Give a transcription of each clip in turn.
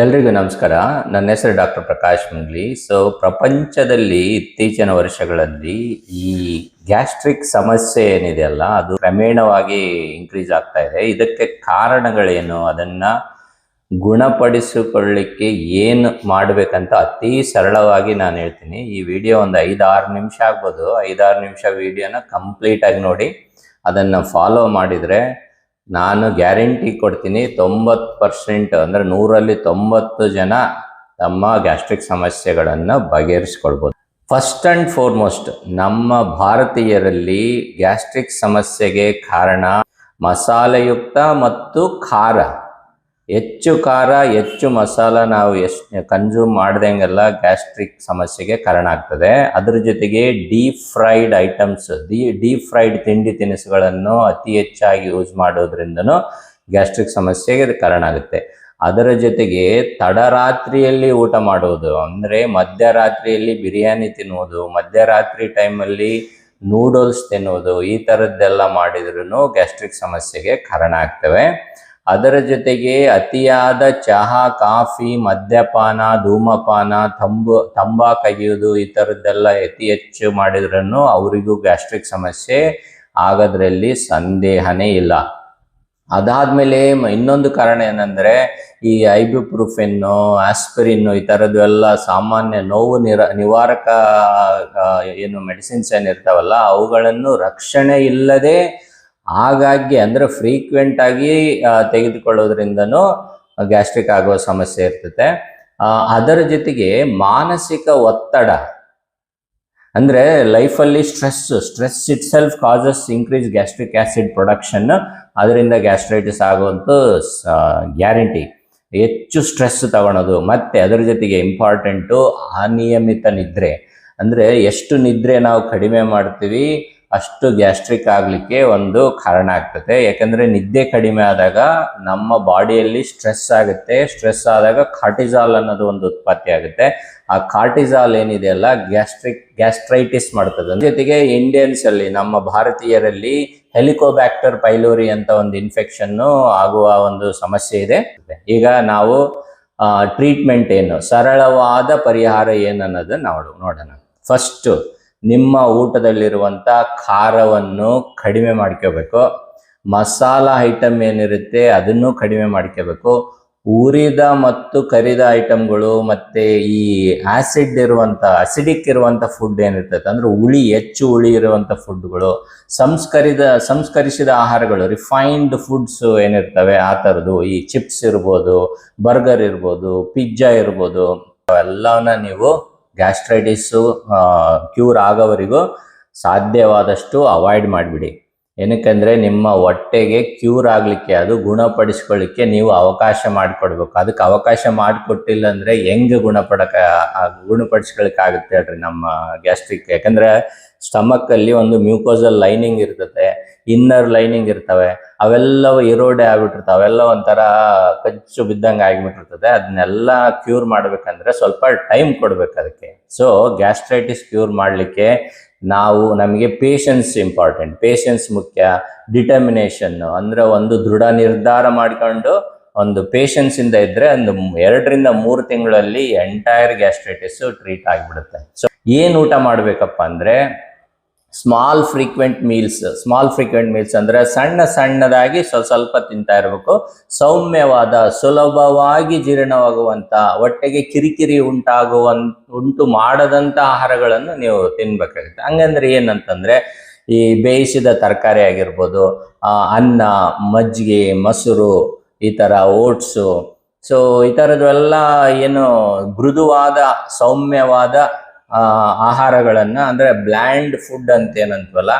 ಎಲ್ರಿಗೂ ನಮಸ್ಕಾರ. ನನ್ನ ಹೆಸರು ಡಾಕ್ಟರ್ ಪ್ರಕಾಶ್ ಮುಂಗ್ಲಿ. ಸೊ ಪ್ರಪಂಚದಲ್ಲಿ ಇತ್ತೀಚಿನ ವರ್ಷಗಳಲ್ಲಿ ಈ ಗ್ಯಾಸ್ಟ್ರಿಕ್ ಸಮಸ್ಯೆ ಏನಿದೆಯಲ್ಲ ಅದು ಕ್ರಮೇಣವಾಗಿ ಇನ್ಕ್ರೀಸ್ ಆಗ್ತಾ ಇದೆ. ಇದಕ್ಕೆ ಕಾರಣಗಳೇನು? ಅದನ್ನ ಗುಣಪಡಿಸಿಕೊಳ್ಳಿಕ್ಕೆ ಏನು ಮಾಡಬೇಕಂತ ಅತಿ ಸರಳವಾಗಿ ನಾನು ಹೇಳ್ತೀನಿ. ಈ ವಿಡಿಯೋ ಒಂದು ಐದಾರು ನಿಮಿಷ ಆಗ್ಬೋದು. ಐದಾರು ನಿಮಿಷ ವಿಡಿಯೋನ ಕಂಪ್ಲೀಟಾಗಿ ನೋಡಿ. ಅದನ್ನು ಫಾಲೋ ಮಾಡಿದರೆ ನಾನು ಗ್ಯಾರಂಟಿ ಕೊಡ್ತೀನಿ ತೊಂಬತ್ತು ಪರ್ಸೆಂಟ್ ಅಂದರೆ ನೂರಲ್ಲಿ ತೊಂಬತ್ತು ಜನ ತಮ್ಮ ಗ್ಯಾಸ್ಟ್ರಿಕ್ ಸಮಸ್ಯೆಗಳನ್ನು ಬಗೆಹರಿಸ್ಕೊಳ್ಬೋದು. ಫಸ್ಟ್ ಆ್ಯಂಡ್ ಫಾರ್ಮೋಸ್ಟ್ ನಮ್ಮ ಭಾರತೀಯರಲ್ಲಿ ಗ್ಯಾಸ್ಟ್ರಿಕ್ ಸಮಸ್ಯೆಗೆ ಕಾರಣ ಮಸಾಲೆಯುಕ್ತ ಮತ್ತು ಖಾರ. ಹೆಚ್ಚು ಖಾರ, ಹೆಚ್ಚು ಮಸಾಲ ನಾವು ಎಷ್ಟು ಕನ್ಸ್ಯೂಮ್ ಮಾಡ್ದಂಗೆಲ್ಲ ಗ್ಯಾಸ್ಟ್ರಿಕ್ ಸಮಸ್ಯೆಗೆ ಕಾರಣ ಆಗ್ತದೆ. ಅದ್ರ ಜೊತೆಗೆ deep fried items D deep fried ತಿಂಡಿ ತಿನಿಸುಗಳನ್ನು ಅತಿ ಹೆಚ್ಚಾಗಿ ಯೂಸ್ ಮಾಡೋದ್ರಿಂದನೂ ಗ್ಯಾಸ್ಟ್ರಿಕ್ ಸಮಸ್ಯೆಗೆ ಕಾರಣ ಆಗುತ್ತೆ. ಅದರ ಜೊತೆಗೆ ತಡರಾತ್ರಿಯಲ್ಲಿ ಊಟ ಮಾಡುವುದು ಅಂದರೆ ಮಧ್ಯರಾತ್ರಿಯಲ್ಲಿ ಬಿರಿಯಾನಿ ತಿನ್ನುವುದು, ಮಧ್ಯರಾತ್ರಿ ಟೈಮಲ್ಲಿ ನೂಡಲ್ಸ್ ತಿನ್ನುವುದು, ಈ ಥರದ್ದೆಲ್ಲ ಮಾಡಿದ್ರೂ ಗ್ಯಾಸ್ಟ್ರಿಕ್ ಸಮಸ್ಯೆಗೆ ಕಾರಣ ಆಗ್ತವೆ. ಅದರ ಜೊತೆಗೆ ಅತಿಯಾದ ಚಹಾ, ಕಾಫಿ, ಮದ್ಯಪಾನ, ಧೂಮಪಾನ, ತಂಬು, ತಂಬಾ ಅಗಿಯೋದು ಈ ಥರದ್ದೆಲ್ಲ ಅತಿ ಹೆಚ್ಚು ಮಾಡಿದ್ರೂ ಅವರಿಗೂ ಗ್ಯಾಸ್ಟ್ರಿಕ್ ಸಮಸ್ಯೆ ಆಗೋದ್ರಲ್ಲಿ ಸಂದೇಹನೇ ಇಲ್ಲ. ಅದಾದಮೇಲೆ ಇನ್ನೊಂದು ಕಾರಣ ಏನಂದರೆ ಈ ಐಬ್ಯುಪ್ರೂಫೆನ್ನು ಆಸ್ಪಿರಿನ್ನು ಈ ಥರದ್ದು ಎಲ್ಲ ಸಾಮಾನ್ಯ ನೋವು ನಿರ, ನಿವಾರಕ ಏನು ಮೆಡಿಸಿನ್ಸ್ ಏನಿರ್ತಾವಲ್ಲ ಅವುಗಳನ್ನು ರಕ್ಷಣೆ ಇಲ್ಲದೆ ಆಗಾಗ್ಗೆ ಅಂದರೆ ಫ್ರೀಕ್ವೆಂಟ್ ಆಗಿ ತೆಗೆದುಕೊಳ್ಳೋದ್ರಿಂದನೂ ಗ್ಯಾಸ್ಟ್ರಿಕ್ ಆಗುವ ಸಮಸ್ಯೆ ಇರ್ತದೆ. ಅದರ ಜೊತೆಗೆ ಮಾನಸಿಕ ಒತ್ತಡ, ಅಂದರೆ ಲೈಫಲ್ಲಿ stress stress itself causes increase gastric acid production ಅದರಿಂದ ಗ್ಯಾಸ್ಟ್ರೈಟಿಸ್ ಆಗುವಂಥ ಗ್ಯಾರಂಟಿ ಹೆಚ್ಚು ಸ್ಟ್ರೆಸ್ ತಗೊಳೋದು. ಮತ್ತೆ ಅದರ ಜೊತೆಗೆ ಇಂಪಾರ್ಟೆಂಟು ಅನಿಯಮಿತ ನಿದ್ರೆ. ಅಂದರೆ ಎಷ್ಟು ನಿದ್ರೆ ನಾವು ಕಡಿಮೆ ಮಾಡ್ತೀವಿ ಅಷ್ಟು ಗ್ಯಾಸ್ಟ್ರಿಕ್ ಆಗಲಿಕ್ಕೆ ಒಂದು ಕಾರಣ ಆಗ್ತದೆ. ಯಾಕಂದ್ರೆ ನಿದ್ದೆ ಕಡಿಮೆ ಆದಾಗ ನಮ್ಮ ಬಾಡಿಯಲ್ಲಿ ಸ್ಟ್ರೆಸ್ ಆಗುತ್ತೆ. ಸ್ಟ್ರೆಸ್ ಆದಾಗ ಕಾರ್ಟಿಸಾಲ್ ಅನ್ನೋದು ಒಂದು ಉತ್ಪತ್ತಿ ಆಗುತ್ತೆ. ಆ ಕಾರ್ಟಿಸಾಲ್ ಏನಿದೆಯಲ್ಲ ಗ್ಯಾಸ್ಟ್ರಿಕ್, ಗ್ಯಾಸ್ಟ್ರೈಟಿಸ್ ಮಾಡ್ತದೆ. ಜೊತೆಗೆ ಇಂಡಿಯನ್ಸ್ ಅಲ್ಲಿ, ನಮ್ಮ ಭಾರತೀಯರಲ್ಲಿ ಹೆಲಿಕೋಬ್ಯಾಕ್ಟರ್ ಪೈಲೋರಿ ಅಂತ ಒಂದು ಇನ್ಫೆಕ್ಷನ್ ಆಗುವ ಒಂದು ಸಮಸ್ಯೆ ಇದೆ. ಈಗ ನಾವು ಟ್ರೀಟ್ಮೆಂಟ್ ಏನು? ಸರಳವಾದ ಪರಿಹಾರ ಏನು ಅನ್ನೋದನ್ನ ನಾವು ನೋಡೋಣ. ಫಸ್ಟ್ ನಿಮ್ಮ ಊಟದಲ್ಲಿರುವಂತ ಖಾರವನ್ನು ಕಡಿಮೆ ಮಾಡ್ಕೋಬೇಕು. ಮಸಾಲ ಐಟಮ್ ಏನಿರುತ್ತೆ ಅದನ್ನು ಕಡಿಮೆ ಮಾಡ್ಕೋಬೇಕು. ಉರಿದ ಮತ್ತು ಕರಿದ ಐಟಮ್ಗಳು ಮತ್ತೆ ಈ ಆಸಿಡ್ ಇರುವಂತ ಅಸಿಡಿಕ್ ಇರುವಂತ ಫುಡ್ ಏನಿರ್ತೈತೆ ಅಂದ್ರೆ ಹುಳಿ, ಹೆಚ್ಚು ಹುಳಿ ಇರುವಂತ ಫುಡ್ಗಳು ಸಂಸ್ಕರಿದ, ಸಂಸ್ಕರಿಸಿದ ಆಹಾರಗಳು ರಿಫೈನ್ಡ್ ಫುಡ್ಸ್ ಏನಿರ್ತವೆ ಆ ಥರದ್ದು ಈ ಚಿಪ್ಸ್ ಇರ್ಬೋದು ಬರ್ಗರ್ ಇರ್ಬೋದು ಪಿಜ್ಜಾ ಇರ್ಬೋದು, ಅವೆಲ್ಲವನ್ನ ನೀವು ಗ್ಯಾಸ್ಟ್ರೈಟಿಸು ಕ್ಯೂರ್ ಆಗೋವರೆಗೂ ಸಾಧ್ಯವಾದಷ್ಟು ಅವಾಯ್ಡ್ ಮಾಡಿಬಿಡಿ. ಏನಕ್ಕೆಂದರೆ ನಿಮ್ಮ ಹೊಟ್ಟೆಗೆ ಕ್ಯೂರ್ ಆಗಲಿಕ್ಕೆ, ಅದು ಗುಣಪಡಿಸ್ಕೊಳ್ಳಿಕ್ಕೆ ನೀವು ಅವಕಾಶ ಮಾಡಿಕೊಡ್ಬೇಕು. ಅದಕ್ಕೆ ಅವಕಾಶ ಮಾಡಿಕೊಟ್ಟಿಲ್ಲ ಅಂದರೆ ಹೆಂಗೆ ಗುಣಪಡಕ ಗುಣಪಡಿಸ್ಕೊಳ್ಳಿಕ್ಕಾಗುತ್ತೆ ಹೇಳ್ರಿ ನಮ್ಮ ಗ್ಯಾಸ್ಟ್ರಿಕ್. ಯಾಕಂದರೆ ಸ್ಟಮಕ್ಕಲ್ಲಿ ಒಂದು ಮ್ಯೂಕೋಸಲ್ ಲೈನಿಂಗ್ ಇರ್ತದೆ ಇನ್ನರ್ ಲೈನಿಂಗ್ ಇರ್ತವೆ, ಅವೆಲ್ಲವೂ ಇರೋಡೆ ಆಗ್ಬಿಟ್ಟಿರ್ತಾವೆ ಅವೆಲ್ಲ ಒಂಥರ ಕಚ್ಚು ಬಿದ್ದಂಗೆ ಆಗಿಬಿಟ್ಟಿರ್ತದೆ, ಅದನ್ನೆಲ್ಲ ಕ್ಯೂರ್ ಮಾಡ್ಬೇಕಂದ್ರೆ ಸ್ವಲ್ಪ ಟೈಮ್ ಕೊಡ್ಬೇಕು ಅದಕ್ಕೆ. ಸೊ ಗ್ಯಾಸ್ಟ್ರೈಟಿಸ್ ಕ್ಯೂರ್ ಮಾಡಲಿಕ್ಕೆ ನಾವು, ನಮಗೆ ಪೇಷನ್ಸ್ ಇಂಪಾರ್ಟೆಂಟ್ ಪೇಷನ್ಸ್ ಮುಖ್ಯ ಡಿಟರ್ಮಿನೇಷನ್ ಅಂದ್ರೆ ಒಂದು ದೃಢ ನಿರ್ಧಾರ ಮಾಡ್ಕೊಂಡು, ಒಂದು ಪೇಷನ್ಸ್ ಇಂದ ಇದ್ರೆ ಒಂದು ಎರಡರಿಂದ ಮೂರು ತಿಂಗಳಲ್ಲಿ ಎಂಟೈರ್ ಗ್ಯಾಸ್ಟ್ರೈಟಿಸ್ ಟ್ರೀಟ್ ಆಗಿಬಿಡುತ್ತೆ. ಸೊ ಏನು ಊಟ ಮಾಡಬೇಕಪ್ಪ ಅಂದ್ರೆ small frequent meals small frequent meals ಅಂದರೆ ಸಣ್ಣ ಸಣ್ಣದಾಗಿ ಸ್ವಲ್ಪ ಸ್ವಲ್ಪ ತಿಂತಾ ಇರಬೇಕು. ಸೌಮ್ಯವಾದ, ಸುಲಭವಾಗಿ ಜೀರ್ಣವಾಗುವಂಥ ಹೊಟ್ಟೆಗೆ ಕಿರಿಕಿರಿ ಉಂಟಾಗುವ, ಉಂಟು ಮಾಡದಂಥ ಆಹಾರಗಳನ್ನು ನೀವು ತಿನ್ಬೇಕಾಗುತ್ತೆ. ಹಂಗಂದ್ರೆ ಏನಂತಂದರೆ ಈ ಬೇಯಿಸಿದ ತರಕಾರಿ ಆಗಿರ್ಬೋದು ಅನ್ನ, ಮಜ್ಜಿಗೆ, ಮೊಸರು, ಈ ಥರ ಓಟ್ಸು. ಸೊ ಈ ಥರದ್ದೆಲ್ಲ ಏನು ಮೃದುವಾದ, ಸೌಮ್ಯವಾದ ಆಹಾರಗಳನ್ನ, ಅಂದ್ರೆ ಬ್ಲ್ಯಾಂಡ್ ಫುಡ್ ಅಂತ ಏನಂತವಲ್ಲ,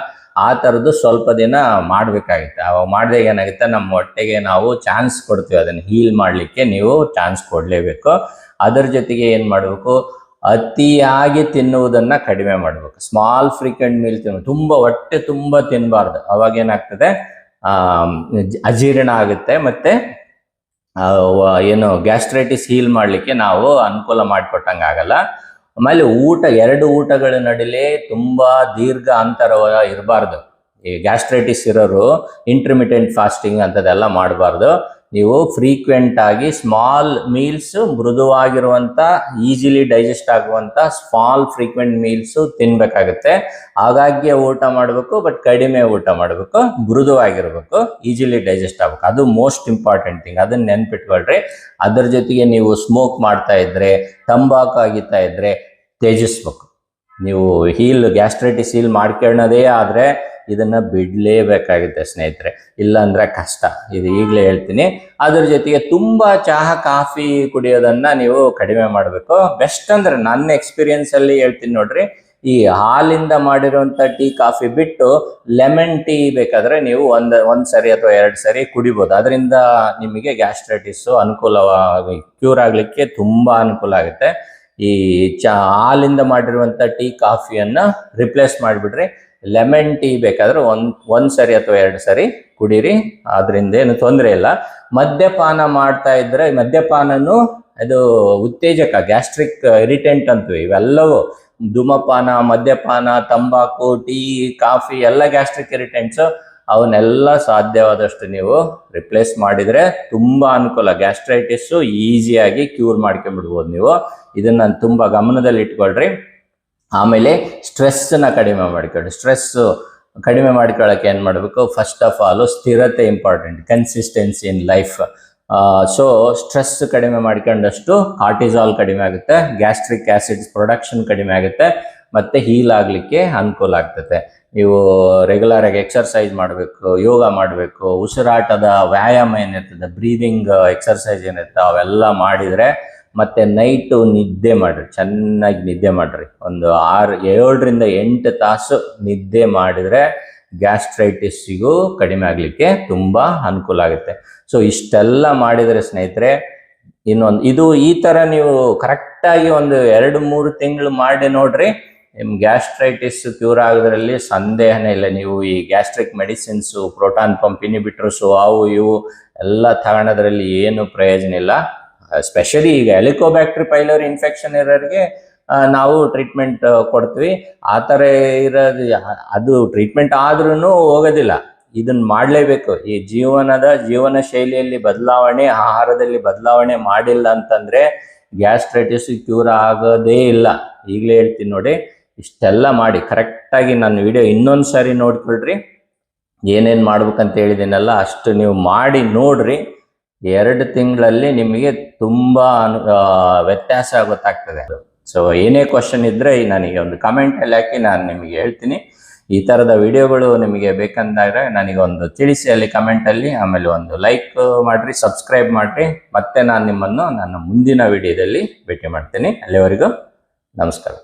ಆ ಥರದ್ದು ಸ್ವಲ್ಪ ದಿನ ಮಾಡಬೇಕಾಗುತ್ತೆ. ಅವಾಗ ಮಾಡಿದಾಗ ಏನಾಗುತ್ತೆ, ನಮ್ಮ ಹೊಟ್ಟೆಗೆ ನಾವು ಚಾನ್ಸ್ ಕೊಡ್ತೀವಿ. ಅದನ್ನು ಹೀಲ್ ಮಾಡಲಿಕ್ಕೆ ನೀವು ಚಾನ್ಸ್ ಕೊಡಲೇಬೇಕು. ಅದರ ಜೊತೆಗೆ ಏನು ಮಾಡಬೇಕು, ಅತಿಯಾಗಿ ತಿನ್ನುವುದನ್ನ ಕಡಿಮೆ ಮಾಡಬೇಕು. ಸ್ಮಾಲ್, ಫ್ರೀಕ್ವೆಂಟ್ ಮೀಲ್ ತಿನ್ನು ತುಂಬ, ಹೊಟ್ಟೆ ತುಂಬ ತಿನ್ನಬಾರ್ದು ಅವಾಗ ಏನಾಗ್ತದೆ ಅಜೀರ್ಣ ಆಗುತ್ತೆ. ಮತ್ತೆ ಏನು, ಗ್ಯಾಸ್ಟ್ರೈಟಿಸ್ ಹೀಲ್ ಮಾಡಲಿಕ್ಕೆ ನಾವು ಅನುಕೂಲ ಮಾಡಿಕೊಟ್ಟಂಗೆ ಆಗಲ್ಲ ಆಮೇಲೆ ಊಟ, ಎರಡು ಊಟಗಳ ನಡುವೆ ತುಂಬ ದೀರ್ಘ ಅಂತರ ಇರಬಾರ್ದು. ಈ ಗ್ಯಾಸ್ಟ್ರೈಟಿಸ್ ಇರೋರು ಇಂಟರ್ಮಿಟೆಂಟ್ ಫಾಸ್ಟಿಂಗ್ ಅಂಥದ್ದೆಲ್ಲ ಮಾಡಬಾರ್ದು. ನೀವು ಫ್ರೀಕ್ವೆಂಟ್ ಆಗಿ ಸ್ಮಾಲ್ ಮೀಲ್ಸ್ ಮೃದುವಾಗಿರುವಂತ ಈಸಿಲಿ ಡೈಜೆಸ್ಟ್ ಆಗುವಂತ ಸ್ಮಾಲ್ ಫ್ರೀಕ್ವೆಂಟ್ ಮೀಲ್ಸ್ ತಿನ್ಬೇಕಾಗುತ್ತೆ. ಆಗಾಗ್ಗೆ ಊಟ ಮಾಡಬೇಕು ಬಟ್ ಕಡಿಮೆ ಊಟ ಮಾಡಬೇಕು, ಮೃದುವಾಗಿರ್ಬೇಕು ಈಸಿಲಿ ಡೈಜೆಸ್ಟ್ ಆಗ್ಬೇಕು. ಅದು ಮೋಸ್ಟ್ ಇಂಪಾರ್ಟೆಂಟ್ ಥಿಂಗ್ ಅದನ್ನ ನೆನ್ಪಿಟ್ಕೊಳ್ರಿ. ಅದ್ರ ಜೊತೆಗೆ ನೀವು ಸ್ಮೋಕ್ ಮಾಡ್ತಾ ಇದ್ರೆ, ತಂಬಾಕು ಆಗಿತಾ ಇದ್ರೆ, ತ್ಯಜಿಸ್ಬೇಕು. ನೀವು ಹೀಲ್ ಗ್ಯಾಸ್ಟ್ರೈಟಿಸ್ ಹೀಲ್ ಮಾಡ್ಕೊಳ್ಳೋದೇ ಆದ್ರೆ ಇದನ್ನ ಬಿಡಲೇಬೇಕಾಗುತ್ತೆ ಸ್ನೇಹಿತರೆ. ಇಲ್ಲಾಂದರೆ ಕಷ್ಟ. ಇದು ಈಗಲೇ ಹೇಳ್ತೀನಿ. ಅದ್ರ ಜೊತೆಗೆ ತುಂಬಾ ಚಹಾ, ಕಾಫಿ ಕುಡಿಯೋದನ್ನ ನೀವು ಕಡಿಮೆ ಮಾಡಬೇಕು. ಬೆಸ್ಟ್ ಅಂದ್ರೆ ನನ್ನ ಎಕ್ಸ್ಪೀರಿಯನ್ಸ್ ಅಲ್ಲಿ ಹೇಳ್ತೀನಿ ನೋಡ್ರಿ. ಈ ಹಾಲಿಂದ ಮಾಡಿರುವಂಥ ಟೀ, ಕಾಫಿ ಬಿಟ್ಟು ಲೆಮನ್ ಟೀ ಬೇಕಾದ್ರೆ ನೀವು ಒಂದ್, ಒಂದು ಸರಿ ಅಥವಾ ಎರಡು ಸರಿ ಕುಡಿಬೋದು. ಅದರಿಂದ ನಿಮಗೆ ಗ್ಯಾಸ್ಟ್ರೈಟಿಸ್ ಅನುಕೂಲವಾಗಿ ಕ್ಯೂರ್ ಆಗಲಿಕ್ಕೆ ತುಂಬಾ ಅನುಕೂಲ ಆಗುತ್ತೆ. ಈ ಚ ಹಾಲಿಂದ ಮಾಡಿರುವಂಥ ಟೀ, ಕಾಫಿಯನ್ನ ರಿಪ್ಲೇಸ್ ಮಾಡಿಬಿಡ್ರಿ. ಲೆಮನ್ ಟೀ ಬೇಕಾದ್ರೆ ಒಂದ್ ಒಂದ್ ಸರಿ ಅಥವಾ ಎರಡು ಸರಿ ಕುಡೀರಿ. ಅದರಿಂದ ಏನು ತೊಂದರೆ ಇಲ್ಲ. ಮದ್ಯಪಾನ ಮಾಡ್ತಾ ಇದ್ರೆ ಮದ್ಯಪಾನನು ಅದು ಉತ್ತೇಜಕ ಗ್ಯಾಸ್ಟ್ರಿಕ್ ಇರಿಟೆಂಟ್ ಅಂತೀವಿ. ಇವೆಲ್ಲವೂ ಧೂಮಪಾನ, ಮದ್ಯಪಾನ, ತಂಬಾಕು ಟೀ ಕಾಫಿ ಎಲ್ಲ ಗ್ಯಾಸ್ಟ್ರಿಕ್ ಇರಿಟೆಂಟ್ಸ್ ಅವನ್ನೆಲ್ಲ ಸಾಧ್ಯವಾದಷ್ಟು ನೀವು ರಿಪ್ಲೇಸ್ ಮಾಡಿದ್ರೆ ತುಂಬಾ ಅನುಕೂಲ. ಗ್ಯಾಸ್ಟ್ರೈಟಿಸ್ ಈಸಿಯಾಗಿ ಕ್ಯೂರ್ ಮಾಡ್ಕೊಂಡ್ಬಿಡ್ಬೋದು ನೀವು. ಇದನ್ನ ತುಂಬಾ ಗಮನದಲ್ಲಿ ಇಟ್ಕೊಳ್ರಿ ಆಮೇಲೆ ಸ್ಟ್ರೆಸ್ಸನ್ನು ಕಡಿಮೆ ಮಾಡ್ಕೊಳ್ಳಿ ಸ್ಟ್ರೆಸ್ಸು ಕಡಿಮೆ ಮಾಡ್ಕೊಳ್ಳೋಕೆ ಏನು ಮಾಡಬೇಕು? ಫಸ್ಟ್ ಆಫ್ ಆಲು ಸ್ಥಿರತೆ important consistency in life so stress ಕಡಿಮೆ ಮಾಡ್ಕೊಂಡಷ್ಟು ಕಾರ್ಟಿಸಾಲ್ ಕಡಿಮೆ ಆಗುತ್ತೆ ಗ್ಯಾಸ್ಟ್ರಿಕ್ ಆ್ಯಸಿಡ್ಸ್ ಪ್ರೊಡಕ್ಷನ್ ಕಡಿಮೆ ಆಗುತ್ತೆ, ಮತ್ತು ಹೀಲ್ ಆಗಲಿಕ್ಕೆ ಅನುಕೂಲ ಆಗ್ತದೆ. ನೀವು ರೆಗ್ಯುಲರ್ ಆಗಿ ಎಕ್ಸರ್ಸೈಸ್ ಮಾಡಬೇಕು, ಯೋಗ ಮಾಡಬೇಕು, ಉಸಿರಾಟದ ವ್ಯಾಯಾಮ ಏನಿರ್ತದೆ ಬ್ರೀದಿಂಗ್ ಎಕ್ಸರ್ಸೈಸ್ ಏನಿರ್ತದೆ, ಅವೆಲ್ಲ ಮಾಡಿದರೆ ಮತ್ತೆ ನೈಟು ನಿದ್ದೆ ಮಾಡ್ರಿ, ಚೆನ್ನಾಗಿ ನಿದ್ದೆ ಮಾಡ್ರಿ. ಒಂದು ಆರು, ಏಳರಿಂದ ಎಂಟು ತಾಸು ನಿದ್ದೆ ಮಾಡಿದ್ರೆ ಗ್ಯಾಸ್ಟ್ರೈಟಿಸ್ಸಿಗೂ ಕಡಿಮೆ ಆಗಲಿಕ್ಕೆ ತುಂಬ ಅನುಕೂಲ ಆಗುತ್ತೆ. ಸೊ ಇಷ್ಟೆಲ್ಲ ಮಾಡಿದರೆ ಸ್ನೇಹಿತರೆ, ಇನ್ನೊಂದು, ಇದು ಈ ಥರ ನೀವು ಕರೆಕ್ಟಾಗಿ ಒಂದು ಎರಡು, ಮೂರು ತಿಂಗಳು ಮಾಡಿ ನೋಡ್ರಿ ನಿಮ್ಮ ಗ್ಯಾಸ್ಟ್ರೈಟಿಸ್ ಕ್ಯೂರ್ ಆಗೋದ್ರಲ್ಲಿ ಸಂದೇಹನೇ ಇಲ್ಲ. ನೀವು ಈ gastric medicines proton pump inhibitors ಅವು, ಇವು ಎಲ್ಲ ತಗೊಳೋದ್ರಲ್ಲಿ ಏನು ಪ್ರಯೋಜನ ಇಲ್ಲ. ಸ್ಪೆಷಲಿ ಈಗ ಎಲಿಕೋಬ್ಯಾಕ್ಟ್ರಿ ಪೈಲರಿ ಇನ್ಫೆಕ್ಷನ್ ಇರೋರಿಗೆ ನಾವು ಟ್ರೀಟ್ಮೆಂಟ್ ಕೊಡ್ತೀವಿ. ಆ ಥರ ಇರೋದು, ಅದು ಟ್ರೀಟ್ಮೆಂಟ್ ಆದ್ರೂ ಹೋಗೋದಿಲ್ಲ. ಇದನ್ನ ಮಾಡಲೇಬೇಕು. ಈ ಜೀವನದ ಜೀವನ ಶೈಲಿಯಲ್ಲಿ ಬದಲಾವಣೆ, ಆಹಾರದಲ್ಲಿ ಬದಲಾವಣೆ ಮಾಡಿಲ್ಲ ಅಂತಂದ್ರೆ ಗ್ಯಾಸ್ಟ್ರೈಟಿಸ್ ಕ್ಯೂರ್ ಆಗೋದೇ ಇಲ್ಲ. ಈಗಲೇ ಹೇಳ್ತೀನಿ ನೋಡಿ, ಇಷ್ಟೆಲ್ಲ ಮಾಡಿ. ಕರೆಕ್ಟಾಗಿ ನನ್ನ ವಿಡಿಯೋ ಇನ್ನೊಂದು ಸಾರಿ ನೋಡ್ಕೊಳ್ರಿ. ಏನೇನು ಮಾಡ್ಬೇಕಂತ ಹೇಳಿದ್ದೀನಲ್ಲ ಅಷ್ಟು ನೀವು ಮಾಡಿ ನೋಡ್ರಿ. ಎರಡು ತಿಂಗಳಲ್ಲಿ ನಿಮಗೆ ತುಂಬಾ ಅನು ವ್ಯತ್ಯಾಸ ಗೊತ್ತಾಗ್ತದೆ. ಸೊ ಏನೇ ಕ್ವಶನ್ ಇದ್ರೆ ನನಗೆ ಒಂದು ಕಮೆಂಟ್ ಅಲ್ಲಿ ಹಾಕಿ ನಾನು ನಿಮಗೆ ಹೇಳ್ತೀನಿ. ಈ ತರದ ವಿಡಿಯೋಗಳು ನಿಮಗೆ ಬೇಕಂದಾಗ ಒಂದು ತಿಳಿಸಿ ಅಲ್ಲಿ ಕಮೆಂಟ್ ಅಲ್ಲಿ, ಆಮೇಲೆ ಒಂದು ಲೈಕ್ ಮಾಡ್ರಿ ಸಬ್ಸ್ಕ್ರೈಬ್ ಮಾಡ್ರಿ. ಮತ್ತೆ ನಾನು ನಿಮ್ಮನ್ನು ನನ್ನ ಮುಂದಿನ ವಿಡಿಯೋದಲ್ಲಿ ಭೇಟಿ ಮಾಡ್ತೀನಿ. ಅಲ್ಲಿವರೆಗೂ ನಮಸ್ಕಾರ.